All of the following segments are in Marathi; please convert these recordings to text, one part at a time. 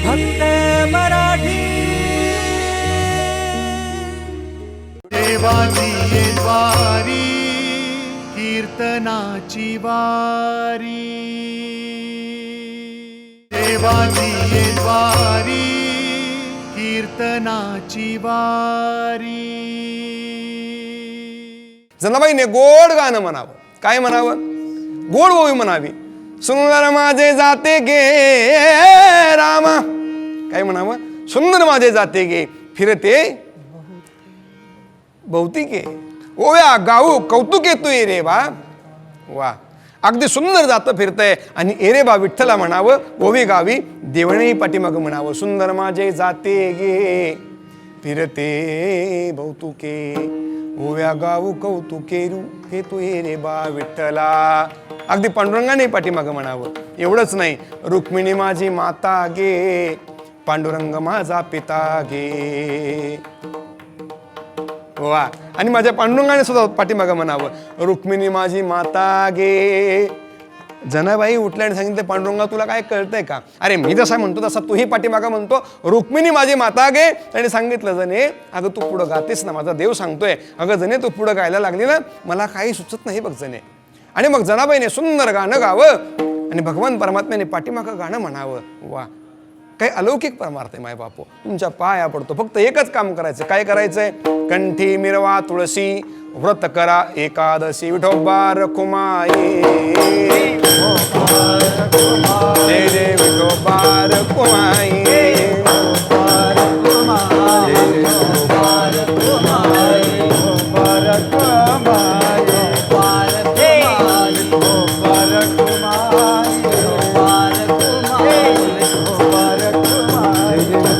फक्त मराठी. देवाची ये द्वारी कीर्तनाची वारी. देवाची ये द्वारी कीर्तनाची वारी. जनाबाईने गोड गाणं म्हणावं. काय म्हणावं? गोड ओवी म्हणावी. सुंदर माझे जाते गे रामा. काय म्हणावं? सुंदर माझे जाते गे फिरते. भौतिके ओव्या गाऊ कौतुक येतोय रे बा. वा. अगदी सुंदर जातं फिरतंय. आणि एरे बा विठ्ठला म्हणावं ओवी गावी देवणही पाठीमाग म्हणावं सुंदर माझे जाते गे फिरते भौतुके. ओव्या गाऊ कौतुके हे तू रे बा विठ्ठला. अगदी पांडुरंगाने पाठीमाग म्हणावं. एवढंच नाही. रुक्मिणी माझी माता गे. पांडुरंग माझा पिता गे. वा. आणि माझ्या पांडुरंगाने सुद्धा पाठीमागं म्हणावं रुक्मिणी माझी माता गे. जनाबाई उठल्या आणि सांगितलं पांडुरंगा तुला काय कळतंय का? अरे मी जसा म्हणतो तसा तूही पाठीमागा म्हणतो. रुक्मिणी माझी माता गे. त्याने सांगितलं जने अगं तू पुढं गातेस ना माझा देव सांगतोय. अगं जने तू पुढं गायला लागली ना मला काही सुचत नाही बघ जने. आणि मग जनाबाईने सुंदर गाणं गावं आणि भगवान परमात्म्याने पाठीमागं गाणं म्हणावं. वा. काही अलौकिक परमार्थ आहे माय बापू. तुमच्या पाया पडतो. फक्त एकच काम करायचं. काय करायचंय? कंठी मिरवा तुळशी व्रत करा. एकादशी विठोबा रखुमाई जय विठोबा रखुमाई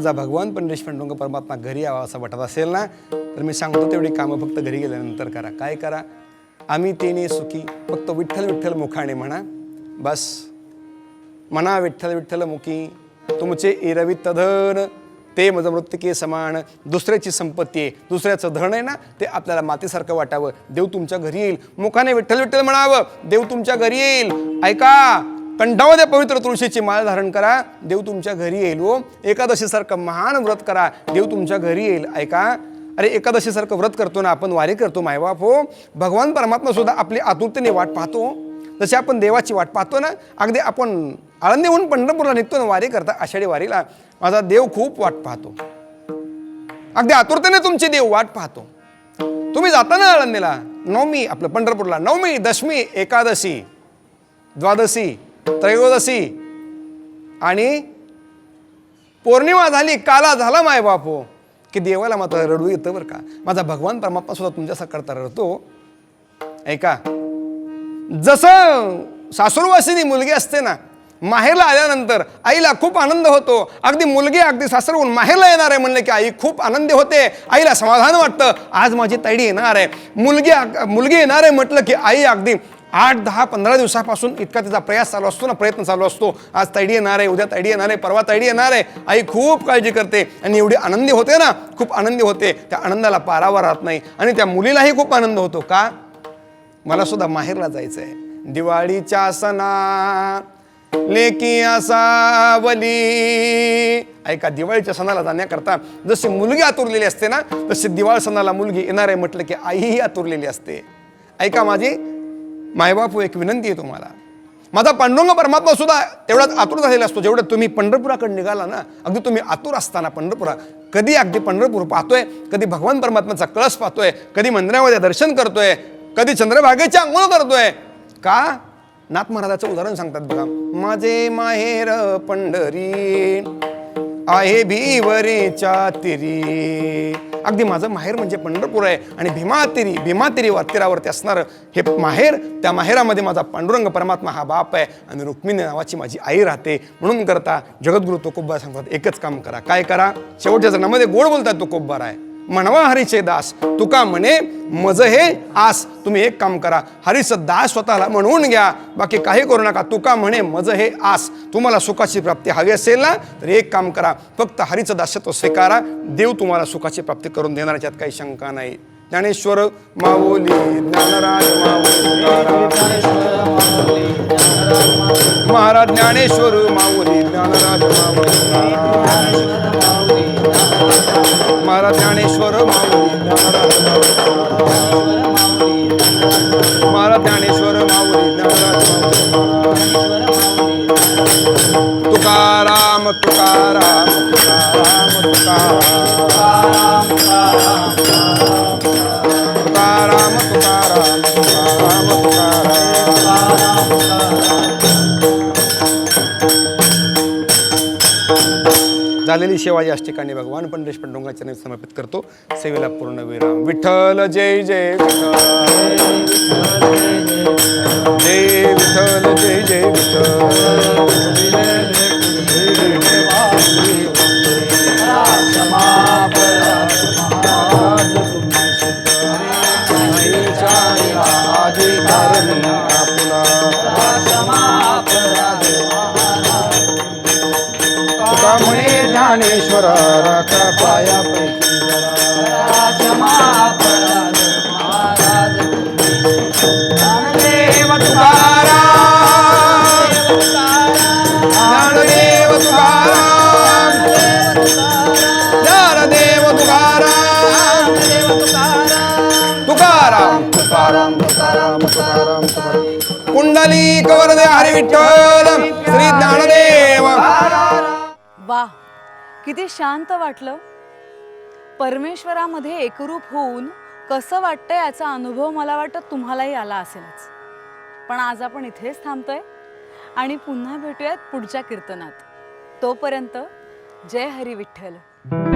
माझा भगवान पण देशपांडुरंग परमात्मा घरी यावा असं वाटत असेल ना तर मी सांगतो तेवढी कामं फक्त घरी गेल्यानंतर करा. काय करा? आम्ही तेने सुखी फक्त विठ्ठल विठ्ठल मुखाने म्हणा. बस. म्हणा विठ्ठल विठ्ठल मुखी तुमचे एरवी तधन ते मज मृत्यके समान दुसऱ्याची संपत्ती आहे. दुसऱ्याचं धन आहे ना ते आपल्याला मातीसारखं वाटावं. देव तुमच्या घरी येईल. मुखाने विठ्ठल विठ्ठल म्हणावं देव तुमच्या घरी येईल. ऐका कंठामध्ये पवित्र तुळशीची माळ धारण करा. देव तुमच्या घरी येईल हो. एकादशीसारखं महान व्रत करा. देव तुमच्या घरी येईल. ऐका. अरे एकादशीसारखं व्रत करतो ना आपण वारी करतो मायबाप हो. भगवान परमात्मा सुद्धा आपली आतुरतेने वाट पाहतो. जशी आपण देवाची वाट पाहतो ना अगदी आपण आळंदीहून पंढरपूरला निघतो ना वारी करता आषाढी वारीला माझा देव खूप वाट पाहतो. अगदी आतुरतेने तुमची देव वाट पाहतो. तुम्ही जाता ना आळंदीला नवमी आपलं पंढरपूरला नवमी दशमी एकादशी द्वादशी त्रयोदशी. आणि पौर्णिमा झाली काला झाला माय बापो हो. की देवाला मात्र रडू येतं बरं का? माझा भगवान परमात्मा सुद्धा तुमच्यासारखा रडतो ऐका. जसं सासूरवासिनी मुलगी असते ना माहेरला आल्यानंतर आईला खूप आनंद होतो. अगदी मुलगी अगदी सासरहून माहेरला येणार आहे म्हणलं की आई खूप आनंदी होते. आईला समाधान वाटतं. आज माझी तैडी येणार आहे. मुलगी मुलगी येणार आहे म्हटलं की आई अगदी आठ दहा पंधरा दिवसापासून इतका तिचा प्रयास चालू असतो ना प्रयत्न चालू असतो. आज तैडी येणार आहे उद्या तैडी येणार आहे परवा तैडी येणार आहे. आई खूप काळजी करते आणि एवढी आनंदी होते ना खूप आनंदी होते. त्या आनंदाला पारावा राहत नाही आणि त्या मुलीलाही खूप आनंद होतो. का? मला सुद्धा माहेरला जायचं आहे दिवाळीच्या सणा लेकी असावली. ऐका दिवाळीच्या सणाला जाण्याकरता जशी मुलगी आतुरलेली असते ना तशी दिवाळ सणाला मुलगी येणार आहे म्हटलं की आईही आतुरलेली असते. ऐका माझी मायबापू एक विनंती आहे तुम्हाला. माझा पांडुरंग परमात्मा सुद्धा तेवढाच आतुर झालेला असतो. जेवढं तुम्ही पंढरपुराकडे निघाला ना अगदी तुम्ही आतुर असताना पंढरपुरा कधी अगदी पंढरपूर पाहतोय कधी भगवान परमात्माचा कळस पाहतोय कधी मंदिरामध्ये दर्शन करतोय कधी चंद्रभागेची आंघोळ करतोय. का? नाथ महाराजाचं उदाहरण सांगतात बघा. माझे माहेर पंढरी आहे भीवरेच्या तिरी. अगदी माझं माहेर म्हणजे पंढरपूर आहे आणि भीमातिरी भीमातिरी तीरावरती असणारं हे माहेर त्या माहेरामध्ये माझा पांडुरंग परमात्मा हा बाप आहे आणि रुक्मिणी नावाची माझी आई राहते. म्हणून करता जगद्गुरु तुकोब्बा सांगतात एकच काम करा. काय करा? शेवटच्या जन्मामध्ये गोड बोलतात तुकोबार आहे म्हणवा हरीचे दास. तुका म्हणे मज हे आस. तुम्ही एक काम करा हरीचं दास स्वतःला म्हणून घ्या. बाकी काही करू नका. तुका म्हणे मज हे आस. तुम्हाला सुखाची प्राप्ती हवी असेल ना तर एक काम करा. फक्त हरीचं दासत्व स्वीकारा. देव तुम्हाला सुखाची प्राप्ती करून देणार याच्यात काही शंका नाही. ज्ञानेश्वर माऊली ज्ञानराज माऊली महाराज ज्ञानेश्वर माऊली ज्ञानराज माऊली झालेली सेवा या ठिकाणी भगवान पंडित पंडोंगाच्या समर्पित करतो. सेवेला पूर्ण विराम. विठ्ठल जय जय परमेश्वर राखा पाया पैकी महाराज देव तुकारा तुकाराम तुकाराम तुकाराम तुकाराम विठ्ठल श्री ज्ञानदेव. वा किती शांत वाटलं. परमेश्वरामध्ये एकरूप होऊन कसं वाटतं याचा अनुभव मला वाटतं तुम्हालाही आला असेलच. पण आज आपण इथेच थांबतोय आणि पुन्हा भेटूयात पुढच्या कीर्तनात. तोपर्यंत जय हरी विठ्ठल.